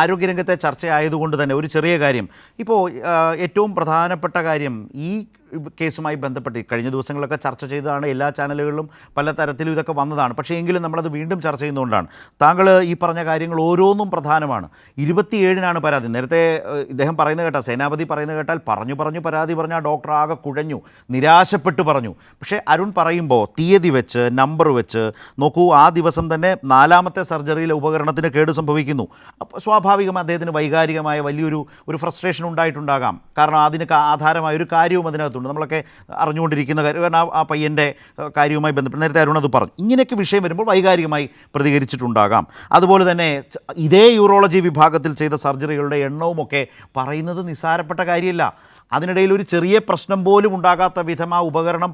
ആരോഗ്യരംഗത്തെ ചർച്ചയായതുകൊണ്ട് തന്നെ ഒരു ചെറിയ കാര്യം. ഇപ്പോൾ ഏറ്റവും പ്രധാനപ്പെട്ട കാര്യം ഈ കേസുമായി ബന്ധപ്പെട്ട് കഴിഞ്ഞ ദിവസങ്ങളൊക്കെ ചർച്ച ചെയ്തതാണ് എല്ലാ ചാനലുകളിലും പല തരത്തിലും ഇതൊക്കെ വന്നതാണ്. പക്ഷേ എങ്കിലും നമ്മളത് വീണ്ടും ചർച്ച ചെയ്യുന്നതുകൊണ്ടാണ്. താങ്കൾ ഈ പറഞ്ഞ കാര്യങ്ങൾ ഓരോന്നും പ്രധാനമാണ്. ഇരുപത്തിയേഴിനാണ് പരാതി. നേരത്തെ ഇദ്ദേഹം പറയുന്നത് കേട്ടാൽ സേനാപതി പറയുന്നത് കേട്ടാൽ പറഞ്ഞു പറഞ്ഞു പരാതി പറഞ്ഞാൽ ഡോക്ടർ ആകെ കുഴഞ്ഞു നിരാശപ്പെട്ട് പറഞ്ഞു. പക്ഷേ അരുൺ പറയുമ്പോൾ തീയതി വെച്ച് നമ്പർ വെച്ച് നോക്കൂ ആ ദിവസം തന്നെ നാലാമത്തെ സർജറിയിലെ ഉപകരണത്തിന് കേട് സംഭവിക്കുന്നു. അപ്പോൾ സ്വാഭാവികം അദ്ദേഹത്തിന് വൈകാരികമായ വലിയൊരു ഒരു ഫ്രസ്ട്രേഷൻ ഉണ്ടായിട്ടുണ്ടാകാം. കാരണം അതിന് ആധാരമായ ഒരു കാര്യവും അതിനകത്തുണ്ട്. നമ്മളൊക്കെ അറിഞ്ഞുകൊണ്ടിരിക്കുന്ന കാര്യം കാരണം ആ- പയ്യന്റെ കാര്യവുമായി ബന്ധപ്പെട്ട് നേരത്തെ അരുൺ അത് പറഞ്ഞു. ഇങ്ങനെയൊക്കെ വിഷയം വരുമ്പോൾ വൈകാരികമായി പ്രതികരിച്ചിട്ടുണ്ടാകാം. അതുപോലെ തന്നെ ഇതേ യൂറോളജി വിഭാഗത്തിൽ ചെയ്ത സർജറികളുടെ എണ്ണവുമൊക്കെ പറയുന്നത് നിസ്സാരപ്പെട്ട കാര്യമല്ല. അതിനിടയിൽ ഒരു ചെറിയ പ്രശ്നം പോലും ഉണ്ടാകാത്ത വിധം ആ ഉപകരണം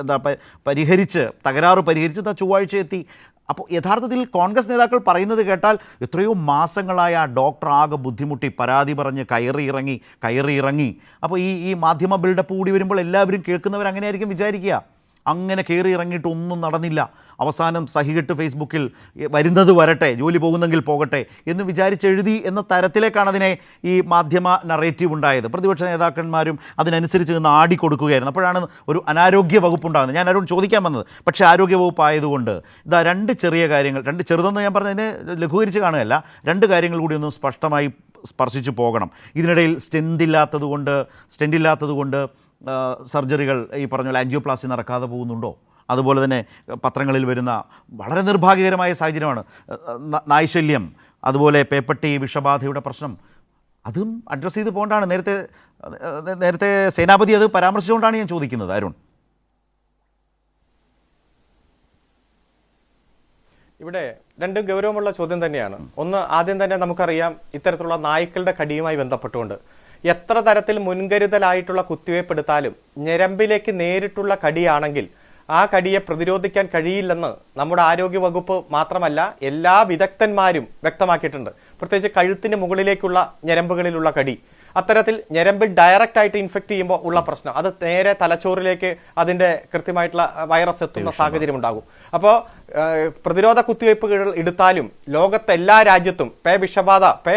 എന്താ പരിഹരിച്ച് തകരാറ് പരിഹരിച്ച് ആ ചൊവ്വാഴ്ച എത്തി അപ്പോൾ യഥാർത്ഥത്തിൽ കോൺഗ്രസ് നേതാക്കൾ പറയുന്നത് കേട്ടാൽ എത്രയോ മാസങ്ങളായ ആ ഡോക്ടർ ആകെ ബുദ്ധിമുട്ടി പരാതി പറഞ്ഞ് കയറി ഇറങ്ങി കയറി ഇറങ്ങി. അപ്പോൾ ഈ ഈ മാധ്യമ ബിൽഡപ്പ് കൂടി വരുമ്പോൾ എല്ലാവരും കേൾക്കുന്നവർ അങ്ങനെയായിരിക്കും വിചാരിക്കുക. അങ്ങനെ കയറി ഇറങ്ങിയിട്ട് ഒന്നും നടന്നില്ല. അവസാനം സഹികെട്ട് ഫേസ്ബുക്കിൽ "എ, വരുന്നത് വരട്ടെ ജോലി പോകുന്നെങ്കിൽ പോകട്ടെ എന്ന് വിചാരിച്ചെഴുതി എന്ന തരത്തിലേക്കാണ് അതിനെ ഈ മാധ്യമ നറേറ്റീവ് ഉണ്ടായത്. പ്രതിപക്ഷ നേതാക്കന്മാരും അതിനനുസരിച്ച് നിന്ന് ആടിക്കൊടുക്കുകയായിരുന്നു അപ്പോഴാണ് ഒരു അനാരോഗ്യ വകുപ്പ് ഉണ്ടാകുന്നത് ഞാൻ അരുൺ ചോദിക്കാൻ വന്നത് പക്ഷേ ആരോഗ്യ വകുപ്പ് ആയതുകൊണ്ട് ഇതാ രണ്ട് ചെറിയ കാര്യങ്ങൾ രണ്ട് ചെറുതെന്ന് ഞാൻ പറഞ്ഞതിനെ ലഘൂകരിച്ച് കാണുകയല്ല രണ്ട് കാര്യങ്ങൾ കൂടി ഒന്ന് സ്പഷ്ടമായി സ്പർശിച്ചു പോകണം. ഇതിനിടയിൽ ഇല്ലാത്തതുകൊണ്ട് ആ, സർജറികൾ ഈ പറഞ്ഞ പോലെ ആൻജിയോപ്ലാസ്റ്റി നടക്കാതെ പോകുന്നുണ്ടോ? അതുപോലെ തന്നെ പത്രങ്ങളിൽ വരുന്ന വളരെ നിർഭാഗ്യകരമായ സാഹചര്യമാണ് നായ്ശല്യം അതുപോലെ പേപ്പട്ടി വിഷബാധയുടെ പ്രശ്നം. അതും അഡ്രസ്സ് ചെയ്ത് പോകേണ്ടതാണ്. നേരത്തെ നേരത്തെ സേനാപതി അത് പരാമർശിച്ചുകൊണ്ടാണ് ഞാൻ ചോദിക്കുന്നത് അരുൺ. ഇവിടെ രണ്ടും ഗൗരവമുള്ള ചോദ്യം തന്നെയാണ്. ഒന്ന് ആദ്യം തന്നെ നമുക്കറിയാം ഇത്തരത്തിലുള്ള നായ്ക്കളുടെ കടിയുമായി ബന്ധപ്പെട്ടുകൊണ്ട്. എത്ര തരത്തിൽ മുൻകരുതലായിട്ടുള്ള കുത്തിവയ്പ് എടുത്താലും ഞരമ്പിലേക്ക് നേരിട്ടുള്ള കടിയാണെങ്കിൽ ആ കടിയെ പ്രതിരോധിക്കാൻ കഴിയില്ലെന്ന് നമ്മുടെ ആരോഗ്യ വകുപ്പ് മാത്രമല്ല എല്ലാ വിദഗ്ധന്മാരും വ്യക്തമാക്കിയിട്ടുണ്ട്. പ്രത്യേകിച്ച് കഴുത്തിന് മുകളിലേക്കുള്ള ഞരമ്പുകളിലുള്ള കടി. അത്തരത്തിൽ ഞരമ്പിൽ ഡയറക്റ്റ് ആയിട്ട് ഇൻഫെക്ട് ചെയ്യുമ്പോൾ ഉള്ള പ്രശ്നം. അത് നേരെ തലച്ചോറിലേക്ക് അതിന്റെ കൃത്യമായിട്ടുള്ള വൈറസ് എത്തുന്ന സാഹചര്യം ഉണ്ടാകും. അപ്പോൾ പ്രതിരോധ കുത്തിവയ്പ്പുകൾ എടുത്താലും ലോകത്തെ എല്ലാ രാജ്യത്തും പേ വിഷബാധ പേ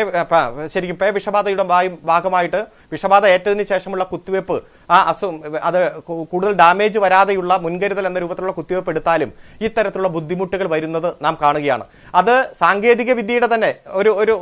ശരിക്കും പേ വിഷബാധയുടെ ഭാഗം- ഭാഗമായിട്ട് വിഷബാധ ഏറ്റതിന് ശേഷമുള്ള കുത്തിവയ്പ്പ് ആ അസു അത് കൂടുതൽ ഡാമേജ് വരാതെയുള്ള മുൻകരുതൽ എന്ന രൂപത്തിലുള്ള കുത്തിവയ്പ്പ് എടുത്താലും ഇത്തരത്തിലുള്ള ബുദ്ധിമുട്ടുകൾ വരുന്നത് നാം കാണുകയാണ്. അത് സാങ്കേതിക വിദ്യയുടെ തന്നെ ഒരു ഒരു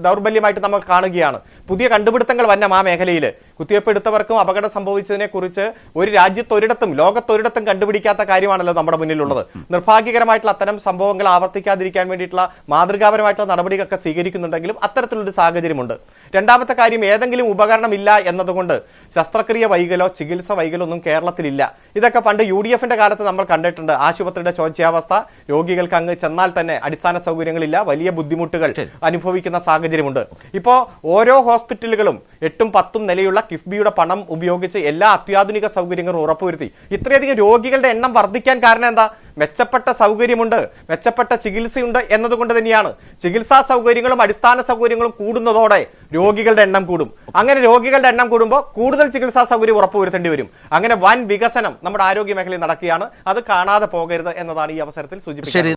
ദൗർബല്യമായിട്ട് നമ്മൾ കാണുകയാണ്. പുതിയ കണ്ടുപിടുത്തങ്ങൾ വന്ന ആ മേഖലയിൽ കുത്തിവയ്പ്പ് എടുത്തവർക്കും അപകടം സംഭവിച്ചതിനെ കുറിച്ച് ഒരു രാജ്യത്തൊരിടത്തും ലോകത്തൊരിടത്തും കണ്ടുപിടിക്കാത്ത കാര്യമാണല്ലോ നമ്മുടെ മുന്നിലുള്ളത്. നിർഭാഗ്യകരമായിട്ടുള്ള അത്തരം സംഭവങ്ങൾ ആവർത്തിക്കാതിരിക്കാൻ വേണ്ടിയിട്ടുള്ള മാതൃകാപരമായിട്ടുള്ള നടപടികളൊക്കെ സ്വീകരിക്കുന്നുണ്ടെങ്കിലും അത്തരത്തിലൊരു സാഹചര്യമുണ്ട്. രണ്ടാമത്തെ കാര്യം ഏതെങ്കിലും ഉപകരണം ഇല്ല എന്നതുകൊണ്ട് ശസ്ത്രക്രിയ വൈകലോ ചികിത്സ വൈകലോ ഒന്നും കേരളത്തിലില്ല. ഇതൊക്കെ പണ്ട് യു ഡി എഫിന്റെ കാലത്ത് നമ്മൾ കണ്ടിട്ടുണ്ട്. ആശുപത്രിയുടെ ശോച്യാവസ്ഥ രോഗികൾക്ക് അങ്ങ് ചെന്നാൽ തന്നെ അടിസ്ഥാന സൗകര്യങ്ങളില്ല വലിയ ബുദ്ധിമുട്ടുകൾ അനുഭവിക്കുന്ന സാഹചര്യമുണ്ട്. ഇപ്പോ ഓരോ ഹോസ്പിറ്റലുകളും എട്ടും പത്തും നിലയുള്ള കിഫ്ബിയുടെ പണം ഉപയോഗിച്ച് എല്ലാ അത്യാധുനിക സൗകര്യങ്ങളും ഉറപ്പുവരുത്തി. ഇത്രയധികം രോഗികളുടെ എണ്ണം വർദ്ധിക്കാൻ കാരണം എന്താ? മെച്ചപ്പെട്ട സൗകര്യമുണ്ട് മെച്ചപ്പെട്ട ചികിത്സയുണ്ട് എന്നതുകൊണ്ട് തന്നെയാണ്. ചികിത്സാ സൗകര്യങ്ങളും അടിസ്ഥാന സൗകര്യങ്ങളും കൂടുന്നതോടെ രോഗികളുടെ എണ്ണം കൂടും. അങ്ങനെ രോഗികളുടെ എണ്ണം കൂടുമ്പോൾ കൂടുതൽ ചികിത്സാ സൗകര്യം ഉറപ്പുവരുത്തേണ്ടി വരും. അങ്ങനെ വൻ വികസനം നമ്മുടെ ആരോഗ്യ മേഖലയിൽ നടക്കുകയാണ്. അത് കാണാതെ പോകരുത് എന്നതാണ് ഈ അവസരത്തിൽ ശരി.